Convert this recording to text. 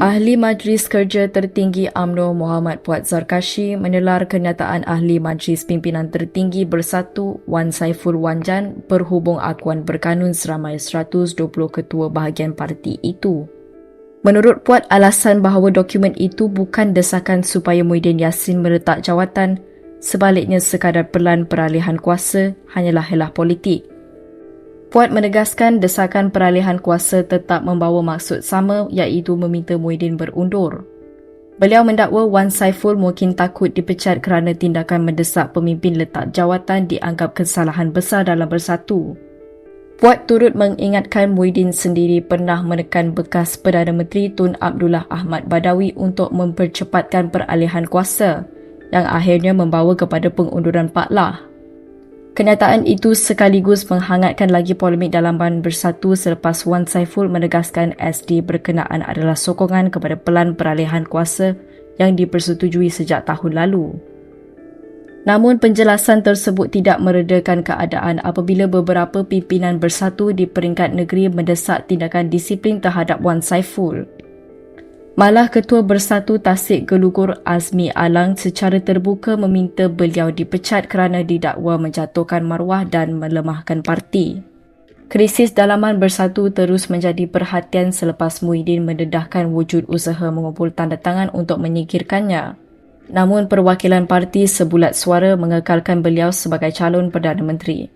Ahli Majlis Kerja Tertinggi AMNO Muhammad Puat Zarkashi menelar kenyataan Ahli Majlis Pimpinan Tertinggi Bersatu Wan Saiful Wanjan berhubung akuan berkanun seramai 120 ketua bahagian parti itu. Menurut Puat, alasan bahawa dokumen itu bukan desakan supaya Muhyiddin Yassin meletak jawatan, sebaliknya sekadar pelan peralihan kuasa hanyalah helah politik. Puat menegaskan desakan peralihan kuasa tetap membawa maksud sama iaitu meminta Muhyiddin berundur. Beliau mendakwa Wan Saiful mungkin takut dipecat kerana tindakan mendesak pemimpin letak jawatan dianggap kesalahan besar dalam bersatu. Puat turut mengingatkan Muhyiddin sendiri pernah menekan bekas Perdana Menteri Tun Abdullah Ahmad Badawi untuk mempercepatkan peralihan kuasa yang akhirnya membawa kepada pengunduran Pak Lah. Kenyataan itu sekaligus menghangatkan lagi polemik dalam Ban Bersatu selepas Wan Saiful menegaskan SD berkenaan adalah sokongan kepada pelan peralihan kuasa yang dipersetujui sejak tahun lalu. Namun penjelasan tersebut tidak meredakan keadaan apabila beberapa pimpinan bersatu di peringkat negeri mendesak tindakan disiplin terhadap Wan Saiful. Malah Ketua Bersatu Tasik Gelugur Azmi Alang secara terbuka meminta beliau dipecat kerana didakwa menjatuhkan maruah dan melemahkan parti. Krisis dalaman bersatu terus menjadi perhatian selepas Muhyiddin mendedahkan wujud usaha mengumpul tanda tangan untuk menyingkirkannya. Namun perwakilan parti sebulat suara mengekalkan beliau sebagai calon Perdana Menteri.